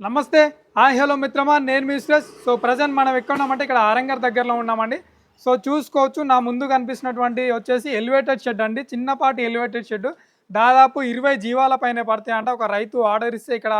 నమస్తే. ఆ హలో మిత్రమా. నేను మీ సో ప్రజెంట్ మనం ఎక్కడ ఉన్నామంటే ఇక్కడ ఆరంగర్ దగ్గరలో ఉన్నామండి. సో చూసుకోవచ్చు నా ముందు కనిపిస్తున్నటువంటి వచ్చేసి ఎలివేటెడ్ షెడ్ అండి. చిన్నపాటి ఎలివేటెడ్ షెడ్. దాదాపు ఇరవై జీవాల పైన పడతాయంట. ఒక రైతు ఆర్డర్ ఇస్తే ఇక్కడ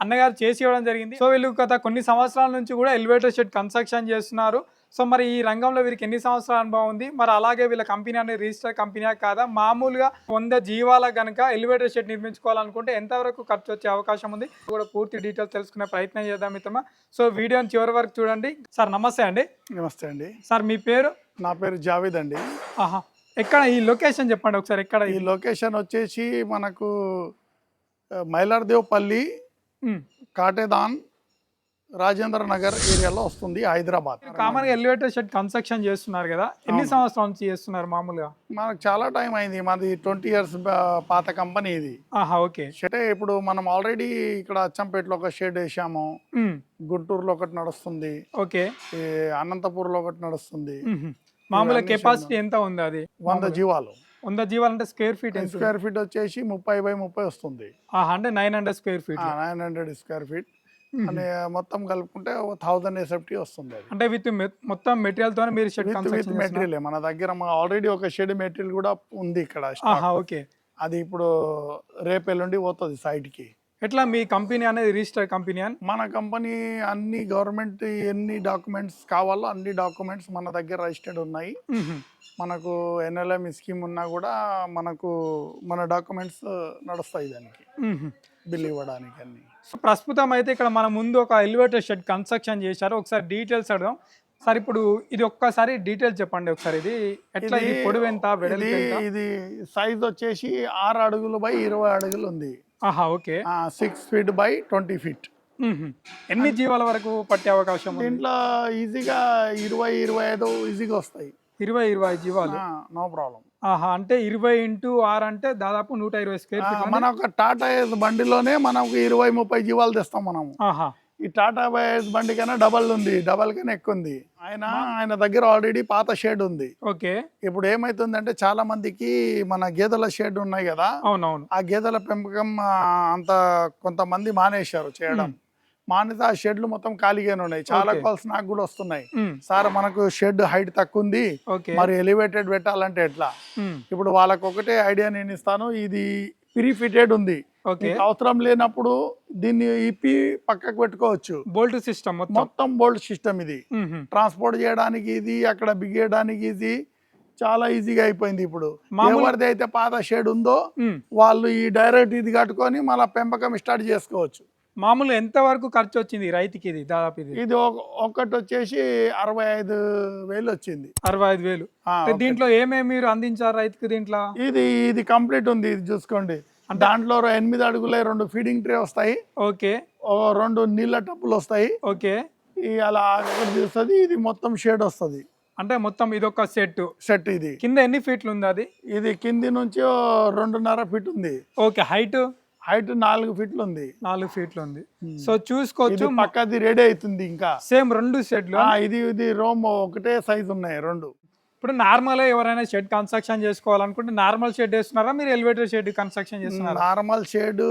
అన్నగారు చేసి ఇవ్వడం జరిగింది. సో వీళ్ళు గత కొన్ని సంవత్సరాల నుంచి కూడా ఎలివేటర్ షెడ్ కన్స్ట్రక్షన్ చేస్తున్నారు. సో మరి ఈ రంగంలో వీరికి ఎన్ని సంవత్సరాల అనుభవం ఉంది? మరి అలాగే వీళ్ళ కంపెనీ అనేది రిజిస్టర్ కంపెనీ కాదా? మామూలుగా వంద జీవాల గనక ఎలివేటర్ షెడ్ నిర్మించుకోవాలనుకుంటే ఎంతవరకు ఖర్చు వచ్చే అవకాశం ఉంది? కూడా పూర్తి డీటెయిల్స్ తెలుసుకునే ప్రయత్నం చేద్దాం మిత్రమా. సో వీడియోని చివరి వరకు చూడండి. సార్ నమస్తే అండి. నమస్తే అండి. సార్ మీ పేరు? నా పేరు జావేద్ అండి. ఆహా. ఎక్కడ ఈ లొకేషన్ చెప్పండి ఒకసారి ఎక్కడ ఈ లొకేషన్ వచ్చేసి మనకు మైలార్దేవ్పల్లి. కాటేదాన్ రాజేంద్ర నగర్ ఏరియాలో వస్తుంది హైదరాబాద్. కామన్గా ఎలివేటర్ షెడ్ కన్స్ట్రక్షన్ చేస్తున్నారు కదా ఎన్ని. సంవత్సరాల నుంచి చేస్తున్నారు మామూలుగా? మనకు చాలా టైం అయింది మాది ట్వంటీ ఇయర్స్ పాత కంపెనీ ఇది. ఓకే. షెడ్ ఇప్పుడు మనం ఆల్రెడీ ఇక్కడ అచ్చంపేటలో ఒక షెడ్ వేసాము. గుంటూరులో ఒకటి నడుస్తుంది. ఓకే. ఈ అనంతపూర్లో ఒకటి నడుస్తుంది. మామూలుగా కెపాసిటీ ఎంత ఉంది అది? వంద జీవాలు. వంద జీవాలంటే స్క్వేర్ ఫీట్ స్క్వేర్ ఫీట్ వచ్చేసి ముప్పై బై ముప్పై వస్తుంది. అంటే nine hundred square feet nine hundred square feet. అని మొత్తం కలుపుకుంటే థౌజండ్ ఎస్ఎఫ్టీ వస్తుంది అంటే విత్ మొత్తం మెటీరియల్ తోనే మీరు షెడ్ విత్ మెటీరియల్. మన దగ్గర ఆల్రెడీ ఒక షెడ్ మెటీరియల్ కూడా ఉంది ఇక్కడ ఓకే. అది ఇప్పుడు రేపు ఎల్లుండి పోతుంది site కి ఎట్లా మీ కంపెనీ అనేది రిజిస్టర్ కంపెనీ అని? మన కంపెనీ అన్ని గవర్నమెంట్ ఎన్ని డాక్యుమెంట్స్ కావాలో అన్ని డాక్యుమెంట్స్ మన దగ్గర రిజిస్టర్డ్ ఉన్నాయి. మనకు ఎన్ఎల్ఎం స్కీమ్ ఉన్నా కూడా మనకు మన డాక్యుమెంట్స్ నడుస్తాయి దానికి. బిల్ ఇవ్వడానికి అన్ని. ప్రస్తుతం అయితే ఇక్కడ మన ముందు ఒక ఎలివేటర్ షెడ్ కన్స్ట్రక్షన్ చేశారు. ఒకసారి డీటెయిల్స్ అడదాం సార్ ఇప్పుడు ఇది ఒక్కసారి డీటెయిల్స్ చెప్పండి ఒకసారి. ఇది ఎట్లా? ఇది పొడవు ఎంత? వెడల్పు ఇది ఎంత? ఇది సైజ్ వచ్చేసి ఆరు అడుగులు బై ఇరవై అడుగులు ఉంది. ఆహా okay. Six feet by twenty feet. ఎన్ని జీవాల వరకు పట్టే అవకాశం ఉంది? దీంట్లో ఈజీగా ఇరవై ఇరవై ఐదు ఈజీగా వస్తాయి. ఇరవై ఇరవై ఐదు జీవాలు. నో ప్రాబ్లం ఆహా అంటే ఇరవై ఇంటూ ఆరు అంటే దాదాపు నూట ఇరవై స్క్వేర్ ఫీట్ మన ఒక టాటా ఏస్ బండిలోనే మనకు ఇరవై ముప్పై జీవాలు తెస్తాం మనము. ఆహా. ఈ టాటా ఏస్ బండి కన్నా డబల్ ఉంది డబల్ కన్నా ఎక్కువ ఉంది. ఆయన ఆయన దగ్గర ఆల్రెడీ పాత షేడ్ ఉంది. ఓకే. ఇప్పుడు ఏమైతుందంటే చాలా మందికి మన గేదెల షెడ్ ఉన్నాయి కదా అవునవును. ఆ గేదెల పెంపకం అంత కొంతమంది మానేశారు చేయడం. మానేసి ఆ షెడ్లు మొత్తం ఖాళీగానే ఉన్నాయి. చాలా. కాల్స్ నాకు కూడా వస్తున్నాయి. సార్ మనకు షెడ్ హైట్ తక్కువ ఉంది మరి ఎలివేటెడ్ పెట్టాలంటే ఎట్లా? ఇప్పుడు వాళ్ళకి ఒకటే ఐడియా నేను ఇస్తాను. ఇది ప్రీ ఫిటెడ్ ఉంది అవసరం లేనప్పుడు దీన్ని ఇప్పి పక్కకు పెట్టుకోవచ్చు. బోల్ట్ సిస్టమ్ మొత్తం? బోల్ట్ సిస్టమ్ ఇది. ట్రాన్స్పోర్ట్ చేయడానికి ఇది అక్కడ బిగేయడానికి ఇది చాలా ఈజీగా అయిపోయింది ఇప్పుడు. ఎవరిది అయితే పాత షేడ్ ఉందో. వాళ్ళు ఈ డైరెక్ట్ ఇది కట్టుకొని మళ్ళీ పెంపకం స్టార్ట్ చేసుకోవచ్చు. మామూలుగా ఎంత వరకు ఖర్చు వచ్చింది రైతుకి ఇది? దాదాపు ఇది? ఇది ఒక- ఒకటి వచ్చేసి అరవై ఐదు వేలు వచ్చింది. అరవై ఐదు వేలు. దీంట్లో ఏమేమి మీరు అందించారు రైతుకి దీంట్లో? ఇది ఇది కంప్లీట్ ఉంది ఇది చూసుకోండి. దాంట్లో ఎనిమిది అడుగులే రెండు ఫీడింగ్ ట్రే వస్తాయి. ఓకే. రెండు నీళ్ళ టప్పులు వస్తాయి. ఓకే. అలా చూస్తుంది ఇది మొత్తం షేడ్ వస్తుంది. అంటే మొత్తం ఇది ఒక సెట్. సెట్ ఇది. కింద ఎన్ని ఫీట్లు ఉంది అది? ఇది కింది నుంచి రెండున్నర ఫీట్ ఉంది. Okay height? హైట్ నాలుగు ఫీట్లు ఉంది నాలుగు ఫీట్లు ఉంది సో చూసుకోవచ్చు పక్కది రెడీ అవుతుంది ఇంకా. సేమ్ రెండు షెడ్లు. ఇది ఇది రోమ్ ఒకటే సైజ్ ఉన్నాయి రెండు. ఇప్పుడు నార్మల్ ఎవరైనా షెడ్ కన్స్ట్రక్షన్ చేసుకోవాలనుకుంటే నార్మల్ షెడ్ వేస్తున్నారా? మీరు ఎలివేటర్ షెడ్ కన్స్ట్రక్షన్ చేస్తున్నారా? నార్మల్ షేడ్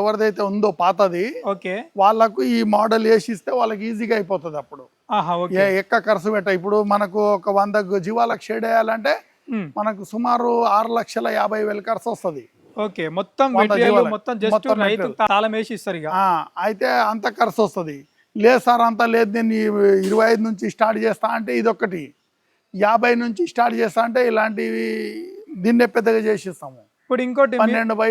ఎవరిదైతే ఉందో పాతది ఓకే. వాళ్ళకు ఈ మోడల్ వేసి ఇస్తే వాళ్ళకి ఈజీగా అయిపోతుంది అప్పుడు. ఆహా ఓకే. ఏ ఎక్క ఖర్చు పెట్ట. ఇప్పుడు మనకు ఒక వంద జీవాలకు షేడ్ వేయాలంటే మనకు సుమారు ఆరు లక్షల యాభై వేల ఖర్చు వస్తుంది. ఓకే మొత్తం మెటీరియల్. మొత్తం జస్ట్ రైతు. తాళం వేసి ఇస్తారు ఇక. అయితే అంత ఖర్చు వస్తుంది. లేదు సార్ అంత లేదు. నేను ఇరవై ఐదు నుంచి స్టార్ట్ చేస్తా అంటే ఇదొకటి యాభై నుంచి స్టార్ట్ చేస్తా అంటే ఇలాంటివి దీన్నే పెద్దగా చేసిస్తాము. ఇప్పుడు ఇంకోటి పన్నెండు బై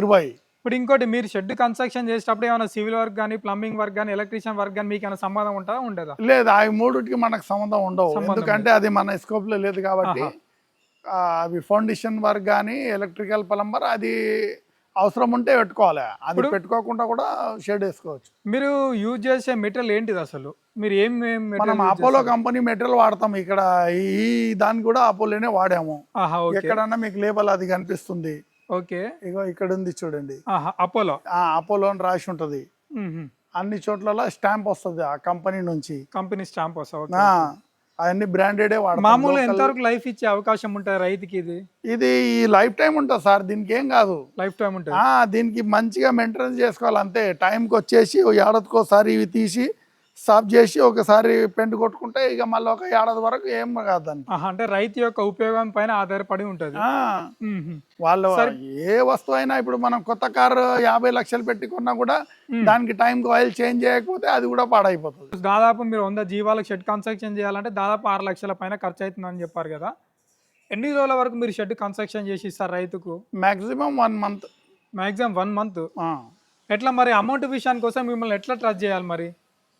ఇరవై. ఇప్పుడు ఇంకోటి మీరు షెడ్ కన్స్ట్రక్షన్ చేసేటప్పుడు ఏమైనా సివిల్ వర్క్ కానీ ప్లంబింగ్ వర్క్ కానీ ఎలక్ట్రీషియన్ వర్క్ కానీ మీకు ఏమైనా సంబంధం ఉంటుందా? ఉండదా? లేదు ఆ మూడిటికి మనకు సంబంధం ఉండవు. ఎందుకంటే అది మన స్కోప్లో లేదు కాబట్టి. అవి ఫౌండేషన్ వర్క్ కానీ ఎలక్ట్రికల్ ప్లంబర్ అది అవసరం ఉంటే పెట్టుకోవాలి. అది పెట్టుకోకుండా కూడా షెడ్ వేసుకోవచ్చు. మీరు యూజ్ చేసే మెటీరియల్ ఏంటిది అసలు? మీరు ఏం మనం అపోలో? కంపెనీ మెటీరియల్ వాడతాం ఇక్కడ. ఈ దాన్ని కూడా అపోలోనే వాడాము. ఎక్కడన్నా మీకు లేబల్ అది కనిపిస్తుంది. ఓకే. ఇగో ఇక్కడ ఉంది చూడండి అపోలో ఆ అపోలో అని రాసి ఉంటది. అన్ని చోట్ల స్టాంప్ వస్తుంది ఆ కంపెనీ నుంచి. కంపెనీ స్టాంప్ వస్తా ఓకే. ఆ, అవన్నీ బ్రాండెడే వాడతాం. మామూలు Local- ఎంతవరకు లైఫ్ ఇచ్చే అవకాశం ఉంటుంది రైతుకి ఇది? ఇది ఈ లైఫ్ టైం ఉంటుంది సార్ దీనికి ఏం కాదు. లైఫ్ టైం ఉంటుంది. దీనికి మంచిగా మెయింటెనెన్స్ చేసుకోవాలి అంతే. టైంకి వచ్చేసి ఏడాదికోసారి ఇవి తీసి సాఫ్ చేసి ఒకసారి పెంట్ కొట్టుకుంటే ఇక మళ్ళీ ఒక ఏడాది వరకు ఏం కాదు దానికి ఆహా, అంటే రైతు యొక్క ఉపయోగం పైన ఆధారపడి ఉంటుంది. వాళ్ళు ఏ వస్తువు అయినా ఇప్పుడు మనం కొత్త కారు యాభై లక్షలు పెట్టి కొన్నా కూడా దానికి టైంకి ఆయిల్ చేంజ్ చేయకపోతే అది కూడా పాడైపోతుంది. దాదాపు మీరు వంద జీవాలకు షెడ్ కన్స్ట్రక్షన్ చేయాలంటే దాదాపు ఆరు లక్షల పైన ఖర్చు అవుతుందని చెప్పారు కదా. ఎన్ని రోజుల వరకు మీరు షెడ్ కన్స్ట్రక్షన్ చేసి ఇస్తారు రైతుకు? Maximum one month. Maximum one month. ఎట్లా మరి అమౌంట్ విషయానికి కోసం మిమ్మల్ని ఎట్లా ట్రస్ట్ చేయాలి మరి?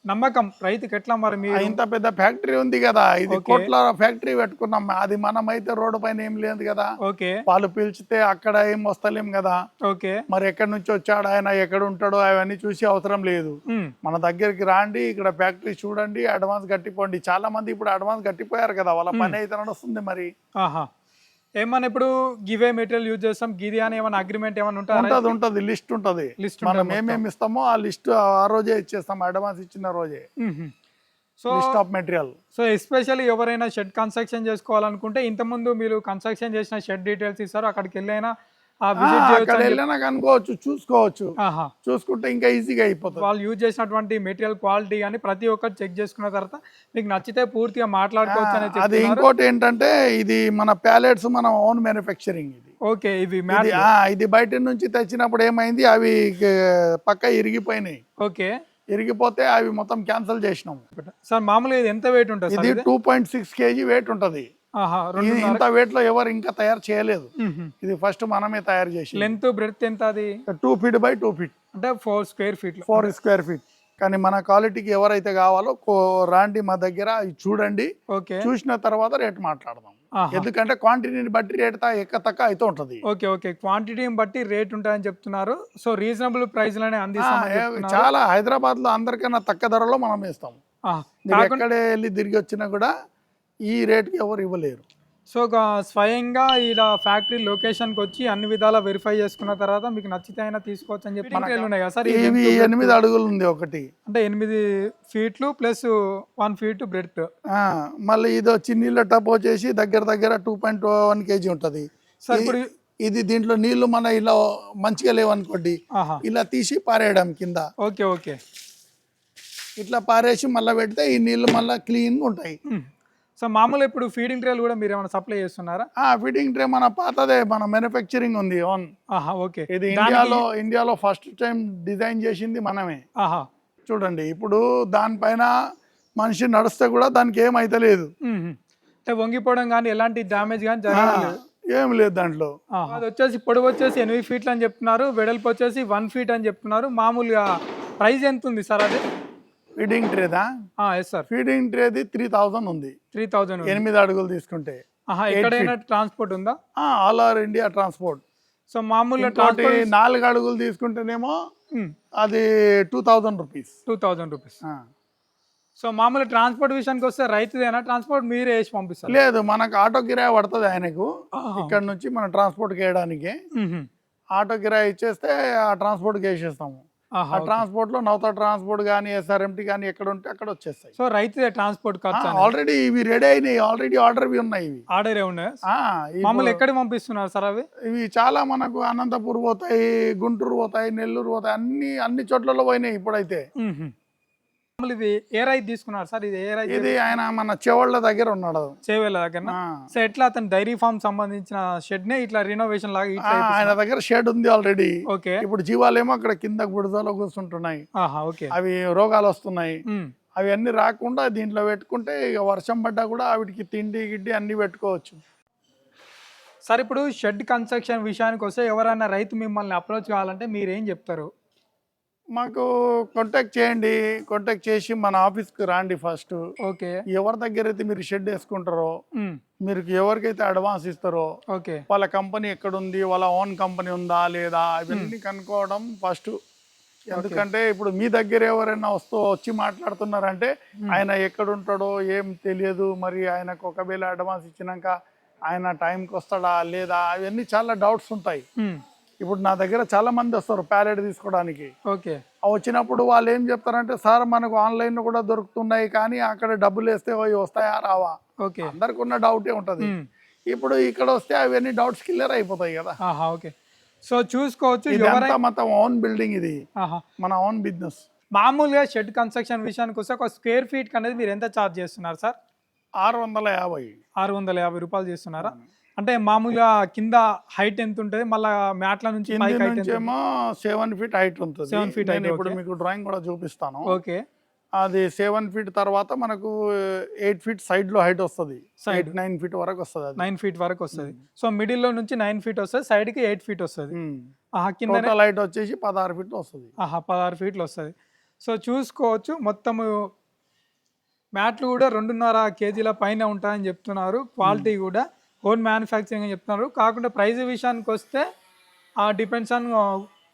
నమ్మకం. రైతుకి ఎట్లా మరి మీరు? ఇంత పెద్ద ఫ్యాక్టరీ ఉంది కదా. ఇది కోట్ల ఫ్యాక్టరీ పెట్టుకున్నాం. అది మనమైతే రోడ్డు పైన ఏం లేదు కదా. ఓకే. వాళ్ళు పిలిచితే అక్కడ ఏం వస్తలేం కదా. ఓకే. మరి ఎక్కడి నుంచి వచ్చాడు ఆయన? ఎక్కడ ఉంటాడో అవన్నీ చూసి అవసరం లేదు. మన దగ్గరికి రాండి. ఇక్కడ ఫ్యాక్టరీ చూడండి. అడ్వాన్స్ కట్టిపోండి. చాలా మంది ఇప్పుడు అడ్వాన్స్ కట్టిపోయారు కదా. వాళ్ళ పని అయితే నడుస్తుంది మరి. ఆహా. ఏమన్నా ఇప్పుడు గివే మెటీరియల్ యూజ్ చేస్తాం? గిది అని ఏమైనా అగ్రిమెంట్ ఏమైనా ఉంటారా ఉంటది ఉంటది లిస్ట్ ఉంటది. లిస్ట్ మనం ఏమేమి ఇస్తామో ఆ లిస్ట్ ఆ రోజే ఇచ్చేస్తాం అడ్వాన్స్ ఇచ్చిన రోజే. So list of material so especially ఎవరైనా షెడ్ కన్స్ట్రక్షన్ చేసుకోవాలనుకుంటే ఇంతకుముందు మీరు కన్స్ట్రక్షన్ చేసిన షెడ్ డీటెయిల్స్ ఇస్తారు అక్కడికి వెళ్ళైనా అక్కడ వెళ్ళినా కనుకోవచ్చు చూసుకోవచ్చు. చూసుకుంటే ఇంకా ఈజీగా అయిపోతుంది. వాళ్ళు యూజ్ చేసినటువంటి మెటీరియల్ క్వాలిటీ అని ప్రతి ఒక్కటి చెక్ చేసుకున్న తర్వాత మీకు నచ్చితే పూర్తిగా మాట్లాడుకోవచ్చు అది ఇంకోటి ఏంటంటే ఇది మన ప్యాలెట్స్ మన ఓన్ మ్యానుఫ్యాక్చరింగ్ ఇది. ఓకే ఇవి ఇది ఇది బయట నుంచి తెచ్చినప్పుడు ఏమైంది? అవి పక్క ఇరిగిపోయినాయి. ఓకే ఇరిగిపోతే అవి మొత్తం క్యాన్సిల్ చేసినాము. సార్ మామూలుగా ఇది ఎంత వెయిట్ ఉంటుంది ఇది? Two point six KG weight ఉంటది. ఇది ఇంత వెయిట్లో ఎవరు ఇంకా తయారు చేయలేదు. ఇది ఫస్ట్ మనమే తయారు చేసి లెంత్ బ్రెడ్త్ ఎంత అది? Two feet by two feet అంటే four square feet four square feet కానీ మన క్వాలిటీకి ఎవరైతే కావాలో రాండి మా దగ్గర చూడండి. ఓకే. చూసిన తర్వాత రేట్ మాట్లాడదాం. ఎందుకంటే క్వాంటిటీని బట్టి రేట్ ఎక్క తక్క అయితే ఉంటది. Okay okay. క్వాంటిటీని బట్టి రేట్ ఉంటాయని చెప్తున్నారు. సో రీజనబుల్ ప్రైస్లోనే చెప్తున్నారు. చాలా హైదరాబాద్లో అందరికన్నా తక్కువ ధరలో మనం ఇస్తాం ఎక్కడే వెళ్ళి తిరిగి వచ్చినా కూడా ఈ రేట్కి ఎవరు ఇవ్వలేరు. సో ఒక స్వయంగా ఇలా ఫ్యాక్టరీ లొకేషన్కి వచ్చి అన్ని విధాలా వెరిఫై చేసుకున్న తర్వాత మీకు నచ్చితే అయినా తీసుకోవచ్చు అని చెప్పి ఉన్నాయి కదా సార్? ఇది ఇవి ఎనిమిది అడుగులు ఉంది ఒకటి. అంటే ఎనిమిది ఫీట్లు ప్లస్ వన్ ఫీట్ బ్రెడ్ ఆ, మళ్ళీ ఇది వచ్చి నీళ్ళ టప్ వచ్చేసి దగ్గర దగ్గర టూ పాయింట్ వన్ కేజీ ఉంటుంది. సార్ ఇప్పుడు ఇది దీంట్లో నీళ్ళు మన ఇలా మంచిగా లేవనుకోండి ఆహా. ఇలా తీసి పారేయడం కింద. Okay okay. ఇట్లా పారేసి మళ్ళీ పెడితే ఈ నీళ్ళు మళ్ళీ క్లీన్గా ఉంటాయి. సో మామూలు ఇప్పుడు ఫీడింగ్ ట్రేలు కూడా మీరు ఏమైనా సప్లై చేస్తున్నారా? ఆ ఫిట్టింగ్ ట్రే మన పాతదే మన మ్యానుఫ్యాక్చరింగ్ ఉంది ఓన్ ఆహా ఓకే. ఇది ఇండియాలో ఇండియాలో ఫస్ట్ టైం డిజైన్ చేసింది మనమే. ఆహా. చూడండి ఇప్పుడు దానిపైన మనిషి నడిస్తే కూడా దానికి ఏం లేదు. మ్, మ్. అంటే వంగిపోవడం కానీ ఎలాంటి డ్యామేజ్ కానీ జరగడం లేదు. ఏం లేదు దాంట్లో. అది వచ్చేసి పొడవు వచ్చేసి ఎనిమిది ఫీట్లు అని చెప్తున్నారు వెడల్పు వచ్చేసి వన్ ఫీట్ అని చెప్తున్నారు. మామూలుగా ప్రైస్ ఎంత ఉంది సార్ అది? ఫీడింగ్ ట్రేదా ఎస్ సార్ ఫీడింగ్ ట్రేది త్రీ థౌజండ్ ఉంది. త్రీ థౌజండ్ ఎనిమిది అడుగులు తీసుకుంటే. ఎక్కడైనా ట్రాన్స్పోర్ట్ ఉందా? All over India transport. So మామూలుగా ట్రాన్స్పోర్ట్ నాలుగు అడుగులు తీసుకుంటేనేమో అది two thousand rupees. Two thousand rupees. So మామూలు ట్రాన్స్పోర్ట్ విషయానికి వస్తే రైతుదేనా? ట్రాన్స్పోర్ట్ మీరే వేసి పంపిస్తారు. లేదు మనకు ఆటో కిరాయి పడుతుంది ఆయనకు. ఇక్కడ నుంచి మన ట్రాన్స్పోర్ట్కి వేయడానికి. ఆటో కిరాయి ఇచ్చేస్తే ఆ ట్రాన్స్పోర్ట్కి వేసేస్తాము. ఆ ట్రాన్స్పోర్ట్లో నౌతా ట్రాన్స్పోర్ట్ కానీ ఎస్ఆర్ఎంటీ కానీ ఎక్కడ ఉంటే అక్కడ వచ్చేస్తాయి. సో రైతుదే ట్రాన్స్పోర్ట్ ఖర్చు ఆల్రెడీ ఇవి రెడీ అయినాయి. ఆల్రెడీ ఆర్డర్ ఇవి ఉన్నాయి ఇవి. ఆర్డర్ ఉన్నాయి. మామూలు ఎక్కడ పంపిస్తున్నారు సార్ అవి? ఇవి చాలా మనకు అనంతపూర్ పోతాయి గుంటూరు పోతాయి నెల్లూరు పోతాయి అన్ని అన్ని చోట్లలో పోయినాయి ఇప్పుడైతే. ఇది ఏ రైతు తీసుకున్నారు సార్? ఇది ఏ రైతు ఇది ఆయన మన చెవళ్ళ దగ్గర ఉన్నాడు చేవేళ్ళ దగ్గర. సో ఎట్లా అతను డైరీ ఫార్మ్ సంబంధించిన షెడ్ నే ఇట్లా రినోవేషన్ లాగా ఆయన దగ్గర షెడ్ ఉంది ఆల్రెడీ ఓకే. ఇప్పుడు జీవాలేమో అక్కడ కింద బుడదలో కూర్చుంటున్నాయి. ఆహా ఓకే. అవి రోగాలు వస్తున్నాయి. అవి అన్ని రాకుండా దీంట్లో పెట్టుకుంటే ఇక వర్షం పడ్డా కూడా వాటికి తిండి గిడ్డి అన్ని పెట్టుకోవచ్చు. సార్ ఇప్పుడు షెడ్ కన్స్ట్రక్షన్ విషయానికి వస్తే ఎవరైనా రైతు మిమ్మల్ని అప్రోచ్ కావాలంటే మీరు ఏం చెప్తారు? మాకు కాంటాక్ట్ చేయండి. కాంటాక్ట్ చేసి మన ఆఫీస్కి రాండి ఫస్ట్ ఓకే. ఎవరి దగ్గర అయితే మీరు షెడ్ వేసుకుంటారో. మీరు ఎవరికైతే అడ్వాన్స్ ఇస్తారో ఓకే. వాళ్ళ కంపెనీ ఎక్కడ ఉంది వాళ్ళ ఓన్ కంపెనీ ఉందా లేదా అవన్నీ కనుక్కోవడం ఫస్ట్ ఎందుకంటే ఇప్పుడు మీ దగ్గర ఎవరైనా వస్తూ వచ్చి మాట్లాడుతున్నారంటే ఆయన ఎక్కడ ఉంటాడో ఏం తెలియదు. మరి ఆయనకు ఒకవేళ అడ్వాన్స్ ఇచ్చినాక ఆయన టైంకి వస్తాడా లేదా అవన్నీ చాలా డౌట్స్ ఉంటాయి. ఇప్పుడు నా దగ్గర చాలా మంది వస్తారు ప్యాలెట్ తీసుకోవడానికి. ఓకే. వచ్చినప్పుడు వాళ్ళు ఏం చెప్తారంటే సార్ మనకు ఆన్లైన్ కూడా దొరుకుతున్నాయి కానీ అక్కడ డబ్బులు వేస్తే అవి వస్తాయా రావా? ఓకే. అందరికి ఉన్న డౌటే ఉంటుంది. ఇప్పుడు ఇక్కడ వస్తే అవన్నీ డౌట్స్ క్లియర్ అయిపోతాయి కదా. ఓకే. సో చూసుకోవచ్చు మొత్తం ఓన్ బిల్డింగ్ ఇది. మన ఓన్ బిజినెస్ మామూలుగా షెడ్ కన్స్ట్రక్షన్ విషయానికి వస్తే ఒక స్క్వేర్ ఫీట్ అనేది మీరు ఎంత ఛార్జ్ చేస్తున్నారు సార్? ఆరు వందల యాభై. ఆరు వందల యాభై రూపాయలు చేస్తున్నారా? అంటే మామూలుగా కింద హైట్ ఎంత ఉంటుంది మళ్ళా మ్యాట్ల నుంచి హైట్ ఏమో సెవెన్ ఫీట్ హైట్ ఉంటుంది. Feet height, నేను ఇప్పుడు. మీకు డ్రాయింగ్ కూడా చూపిస్తాను. ఓకే అది సెవెన్ ఫీట్ తర్వాత మనకు ఎయిట్ ఫీట్ సైడ్లో హైట్ వస్తుంది. ఎయిట్ నైన్ ఫీట్ వరకు వస్తుంది నైన్ ఫీట్ వరకు వస్తుంది. సో మిడిల్లో నుంచి నైన్ ఫీట్ వస్తుంది సైడ్కి ఎయిట్ ఫీట్ వస్తుంది. ఆహా కింద హైట్ వచ్చేసి పదహారు ఫీట్ వస్తుంది. ఆహా పదహారు ఫీట్లు వస్తుంది. సో చూసుకోవచ్చు మొత్తము మ్యాట్లు కూడా రెండున్నర కేజీల పైన ఉంటాయని చెప్తున్నారు. క్వాలిటీ కూడా ఓన్ మ్యానుఫ్యాక్చరింగ్ అని చెప్తున్నారు. కాకుండా ప్రైస్ విషయానికి వస్తే ఆ డిపెండ్స్ ఆన్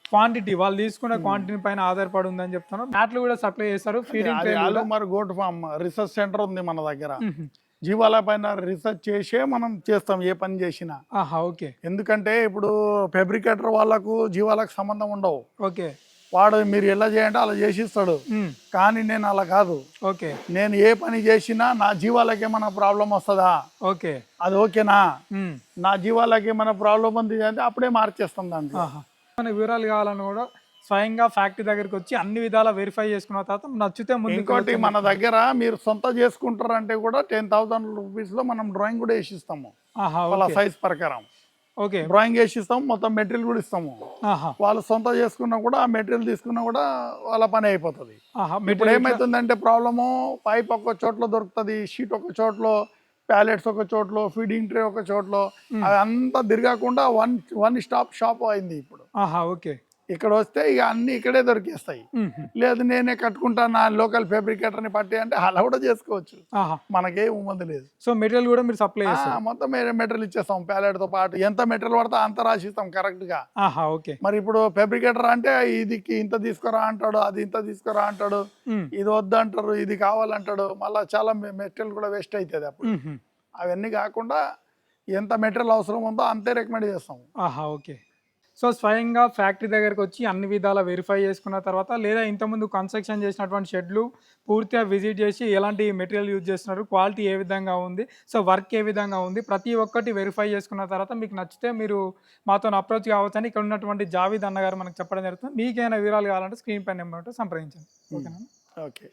క్వాంటిటీ వాళ్ళు తీసుకునే క్వాంటిటీ పైన ఆధారపడి ఉందని చెప్తున్నారు. మ్యాట్లు కూడా సప్లై చేస్తారు. ఫీడింగ్ మరి గోట్ ఫామ్ రీసెర్చ్ సెంటర్ ఉంది మన దగ్గర. జీవాల పైన రీసెర్చ్ చేసే మనం చేస్తాం ఏ పని చేసినా. ఆహా ఓకే. ఎందుకంటే ఇప్పుడు ఫెబ్రికేటర్ వాళ్ళకు జీవాలకు సంబంధం ఉండవు. ఓకే. వాడు మీరు ఎలా చేయంటే అలా చేసిస్తాడు. కానీ నేను అలా కాదు. ఓకే. నేను ఏ పని చేసినా నా జీవాలకి ఏమైనా ప్రాబ్లం వస్తుందా? ఓకే. అది ఓకేనా? నా జీవాలకి ఏమైనా ప్రాబ్లం ఉంది అంటే అప్పుడే మార్చేస్తాం దాంట్లో ఆహా. మన వివరాలు కావాలని కూడా స్వయంగా ఫ్యాక్టరీ దగ్గరికి వచ్చి అన్ని విధాలా వెరిఫై చేసుకున్న తర్వాత నచ్చితే ముందు ఇంకోటి మన దగ్గర మీరు సొంత చేసుకుంటారంటే కూడా టెన్ థౌసండ్ రూపీస్లో మనం డ్రాయింగ్ కూడా వేసిస్తాము. ఆహా వాళ్ళ సైజ్ ప్రకారం. ఓకే. డ్రాయింగ్ వేసిస్తాం మొత్తం మెటీరియల్ కూడా ఇస్తాము. ఆహా. వాళ్ళు సొంత చేసుకున్నా కూడా ఆ మెటీరియల్ తీసుకున్నా కూడా వాళ్ళ పని అయిపోతుంది. ఆహా ఇప్పుడు ఏమైతుందంటే ప్రాబ్లము పైప్ ఒక చోట్ల దొరుకుతుంది షీట్ ఒక చోట్ల ప్యాలెట్స్ ఒక చోట్ల ఫీడింగ్ ట్రే ఒక చోట్ల అది అంతా తిరగకుండా వన్ వన్ స్టాప్ షాప్ అయింది ఇప్పుడు. ఆహా ఓకే. ఇక్కడ వస్తే ఇక అన్ని ఇక్కడే దొరికేస్తాయి. లేదు నేనే కట్టుకుంటా నా లోకల్ ఫెబ్రికేటర్ని పట్టి అంటే అలా కూడా చేసుకోవచ్చు. ఆహా. మనకేం ఉమ్మంది లేదు. సో మెటీరియల్ కూడా మీరు సప్లై మొత్తం మెటీరియల్ ఇచ్చేస్తాం ప్యాలెట్తో పాటు. ఎంత మెటీరియల్ పడితే అంత రాసిస్తాం కరెక్ట్గా ఆహా ఓకే. మరి ఇప్పుడు ఫెబ్రికేటర్ అంటే ఇది ఇంత తీసుకురా అంటాడు అది ఇంత తీసుకురా అంటాడు. ఇది వద్దు అంటారు ఇది కావాలంటాడు. మళ్ళీ చాలా మెటీరియల్ కూడా వేస్ట్ అవుతుంది అప్పుడు. అవన్నీ కాకుండా ఎంత మెటీరియల్ అవసరం ఉందో అంతే రికమెండ్ చేస్తాం. ఆహా ఓకే. సో స్వయంగా ఫ్యాక్టరీ దగ్గరకు వచ్చి అన్ని విధాలా వెరిఫై చేసుకున్న తర్వాత లేదా ఇంతకుముందు కన్స్ట్రక్షన్ చేసినటువంటి షెడ్లు పూర్తిగా విజిట్ చేసి ఎలాంటి మెటీరియల్ యూజ్ చేస్తున్నారు క్వాలిటీ ఏ విధంగా ఉంది సో వర్క్ ఏ విధంగా ఉంది ప్రతి ఒక్కటి వెరిఫై చేసుకున్న తర్వాత మీకు నచ్చితే మీరు మాతో అప్రోచ్ కావచ్చని ఇక్కడ ఉన్నటువంటి జావీద్ అన్నగారు మనకు చెప్పడం జరుగుతుంది. మీకేమైనా వివరాలు కావాలంటే స్క్రీన్ పై నెంబర్ సంప్రదించండి. ఓకేనా? ఓకే.